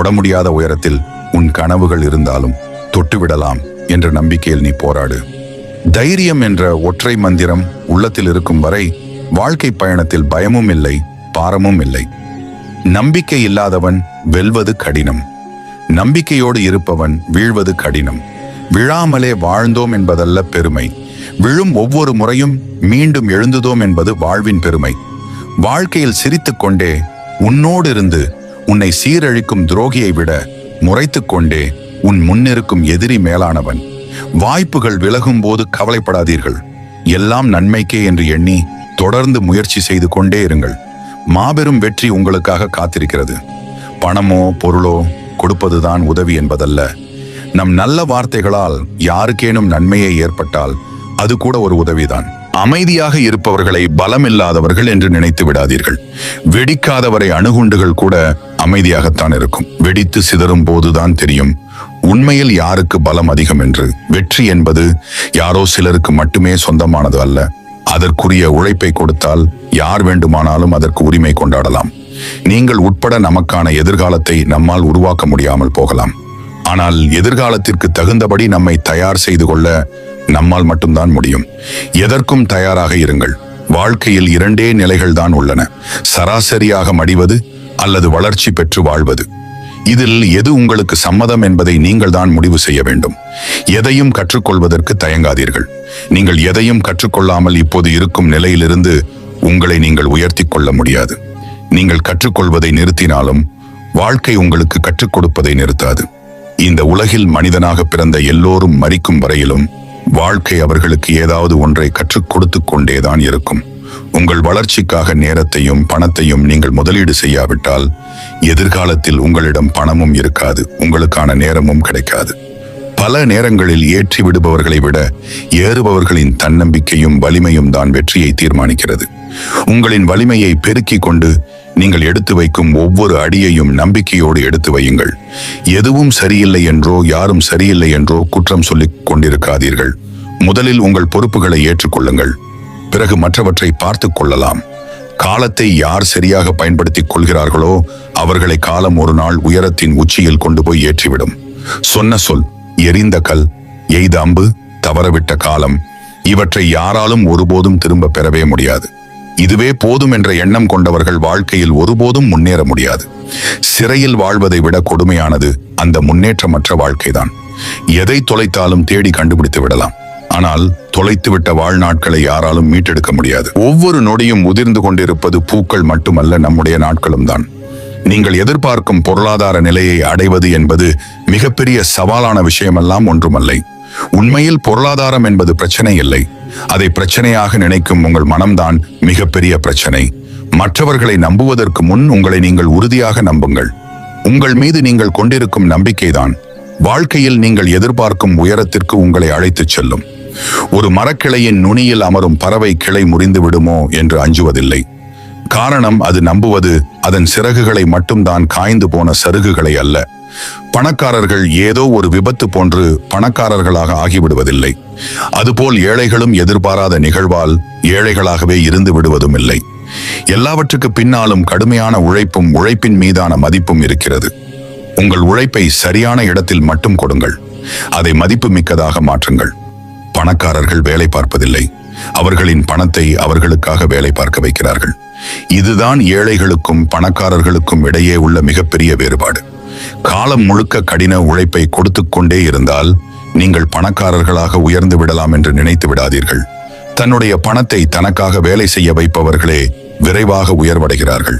தொட முடியாத உயரத்தில் உன் கனவுகள் இருந்தாலும் தொட்டுவிடலாம் என்ற நம்பிக்கையில் நீ போராடு. தைரியம் என்ற ஒற்றை மந்திரம் உள்ளத்தில் இருக்கும் வரை வாழ்க்கை பயணத்தில் பயமும் இல்லை பாரமும் இல்லை. நம்பிக்கை இல்லாதவன் வெல்வது கடினம். நம்பிக்கையோடு இருப்பவன் வீழ்வது கடினம். விழாமலே வாழ்ந்தோம் என்பதல்ல பெருமை. விழும் ஒவ்வொரு முறையும் மீண்டும் எழுந்துதோம் என்பது வாழ்வின் பெருமை. வாழ்க்கையில் சிரித்துக்கொண்டே உன்னோடு இருந்து உன்னை சீரழிக்கும் துரோகியை விட முறைத்து கொண்டே உன் முன்னிருக்கும் எதிரி மேலானவன். வாய்ப்புகள் விலகும் போது கவலைப்படாதீர்கள். எல்லாம் நன்மைக்கே என்று எண்ணி தொடர்ந்து முயற்சி செய்து கொண்டே இருங்கள். மாபெரும் வெற்றி உங்களுக்காக காத்திருக்கிறது. பணமோ பொருளோ கொடுப்பதுதான் உதவி என்பதல்ல. நம் நல்ல வார்த்தைகளால் யாருக்கேனும் நன்மையை ஏற்பட்டால் அது கூட ஒரு உதவிதான். அமைதியாக இருப்பவர்களை பலமில்லாதவர்கள் என்று நினைத்து விடாதீர்கள். வெடிக்காதவரை அணுகுண்டுகள் கூட அமைதியாகத்தான் இருக்கும். வெடித்து சிதறும் போதுதான் தெரியும். உண்மையில் யாருக்கு பலம் அதிகம் என்று. வெற்றி என்பது யாரோ சிலருக்கு மட்டுமே சொந்தமானது அல்ல. அதற்குரிய உழைப்பை கொடுத்தால் யார் வேண்டுமானாலும் அதற்கு உரிமை கொண்டாடலாம். நீங்கள் உட்பட நமக்கான எதிர்காலத்தை நம்மால் உருவாக்க முடியாமல் போகலாம். ஆனால் எதிர்காலத்திற்கு தகுந்தபடி நம்மை தயார் செய்து கொள்ள நம்மால் மட்டும்தான் முடியும். எதற்கும் தயாராக இருங்கள். வாழ்க்கையில் இரண்டே நிலைகள் தான் உள்ளன. சராசரியாக மடிவது அல்லது வளர்ச்சி பெற்று வாழ்வது. இதில் எது உங்களுக்கு சம்மதம் என்பதை நீங்கள் தான் முடிவு செய்ய வேண்டும். எதையும் கற்றுக்கொள்வதற்கு தயங்காதீர்கள். நீங்கள் எதையும் கற்றுக்கொள்ளாமல் இப்போது இருக்கும் நிலையிலிருந்து உங்களை நீங்கள் உயர்த்தி கொள்ள முடியாது. நீங்கள் கற்றுக்கொள்வதை நிறுத்தினாலும் வாழ்க்கை உங்களுக்கு கற்றுக் கொடுப்பதை நிறுத்தாது. இந்த உலகில் மனிதனாக பிறந்த எல்லோரும் மறிக்கும் வரையிலும் வாழ்க்கை அவர்களுக்கு ஏதாவது ஒன்றை கற்றுக் கொடுத்து கொண்டேதான் இருக்கும். உங்கள் வளர்ச்சிக்காக நேரத்தையும் பணத்தையும் நீங்கள் முதலீடு செய்யாவிட்டால் எதிர்காலத்தில் உங்களிடம் பணமும் இருக்காது உங்களுக்கான நேரமும் கிடைக்காது. பல நேரங்களில் ஏற்றி விடுபவர்களை விட ஏறுபவர்களின் தன்னம்பிக்கையும் வலிமையும் தான் வெற்றியை தீர்மானிக்கிறது. உங்களின் வலிமையை பெருக்கிக் கொண்டு நீங்கள் எடுத்து வைக்கும் ஒவ்வொரு அடியையும் நம்பிக்கையோடு எடுத்து வையுங்கள். எதுவும் சரியில்லை என்றோ யாரும் சரியில்லை என்றோ குற்றம் சொல்லிக் கொண்டிருக்காதீர்கள். முதலில் உங்கள் பொறுப்புகளை ஏற்றுக்கொள்ளுங்கள் பிறகு மற்றவற்றை பார்த்து கொள்ளலாம். காலத்தை யார் சரியாக பயன்படுத்திக் கொள்கிறார்களோ அவர்களை காலம் ஒரு நாள் உயரத்தின் உச்சியில் கொண்டு போய் ஏற்றிவிடும். சொன்ன சொல் எரிந்த கல் எய்த அம்பு தவறவிட்ட காலம் இவற்றை யாராலும் ஒருபோதும் திரும்ப பெறவே முடியாது. இதுவே போதும் என்ற எண்ணம் கொண்டவர்கள் வாழ்க்கையில் ஒருபோதும் முன்னேற முடியாது. சிறையில் வாழ்வதை விட கொடுமையானது அந்த முன்னேற்றமற்ற வாழ்க்கைதான். எதை தொலைத்தாலும் தேடி கண்டுபிடித்து விடலாம். ஆனால் தொலைத்துவிட்ட வாழ்நாட்களை யாராலும் மீட்டெடுக்க முடியாது. ஒவ்வொரு நொடியும் உதிர்ந்து கொண்டிருப்பது பூக்கள் மட்டுமல்ல நம்முடைய நாட்களும் தான். நீங்கள் எதிர்பார்க்கும் பொருளாதார நிலையை அடைவது என்பது மிகப்பெரிய சவாலான விஷயமெல்லாம் ஒன்றுமல்லை. உண்மையில் பொருளாதாரம் என்பது பிரச்சனை இல்லை. அதை பிரச்சனையாக நினைக்கும் உங்கள் மனம்தான் மிகப்பெரிய பிரச்சனை. மற்றவர்களை நம்புவதற்கு முன் உங்களை நீங்கள் உறுதியாக நம்புங்கள். உங்கள் மீது நீங்கள் கொண்டிருக்கும் நம்பிக்கைதான். வாழ்க்கையில் நீங்கள் எதிர்பார்க்கும் உயரத்திற்கு உங்களை அழைத்துச் செல்லும். ஒரு மரக்கிளையின் நுனியில் அமரும் பறவை கிளை முறிந்து விடுமோ என்று அஞ்சுவதில்லை. காரணம் அது நம்புவது அதன் சிறகுகளை மட்டும்தான் காய்ந்து போன சருகுகளை அல்ல. பணக்காரர்கள் ஏதோ ஒரு விபத்து போன்று பணக்காரர்களாக ஆகிவிடுவதில்லை. அதுபோல் ஏழைகளும் எதிர்பாராத நிகழ்வால் ஏழைகளாகவே இருந்து விடுவதும் இல்லை. எல்லாவற்றுக்கு பின்னாலும் கடுமையான உழைப்பும் உழைப்பின் மீதான மதிப்பும் இருக்கிறது. உங்கள் உழைப்பை சரியான இடத்தில் மட்டும் கொடுங்கள். அதை மதிப்பு மிக்கதாக மாற்றுங்கள். பணக்காரர்கள் வேலை பார்ப்பதில்லை. அவர்களின் பணத்தை அவர்களுக்காக வேலை பார்க்க வைக்கிறார்கள். இதுதான் ஏழைகளுக்கும் பணக்காரர்களுக்கும் இடையே உள்ள மிகப்பெரிய வேறுபாடு. காலம் முழுக்க கடின உழைப்பை கொடுத்து கொண்டே இருந்தால் நீங்கள் பணக்காரர்களாக உயர்ந்து விடலாம் என்று நினைத்து விடாதீர்கள். தன்னுடைய பணத்தை தனக்காக வேலை செய்ய வைப்பவர்களே விரைவாக உயர்வடைகிறார்கள்.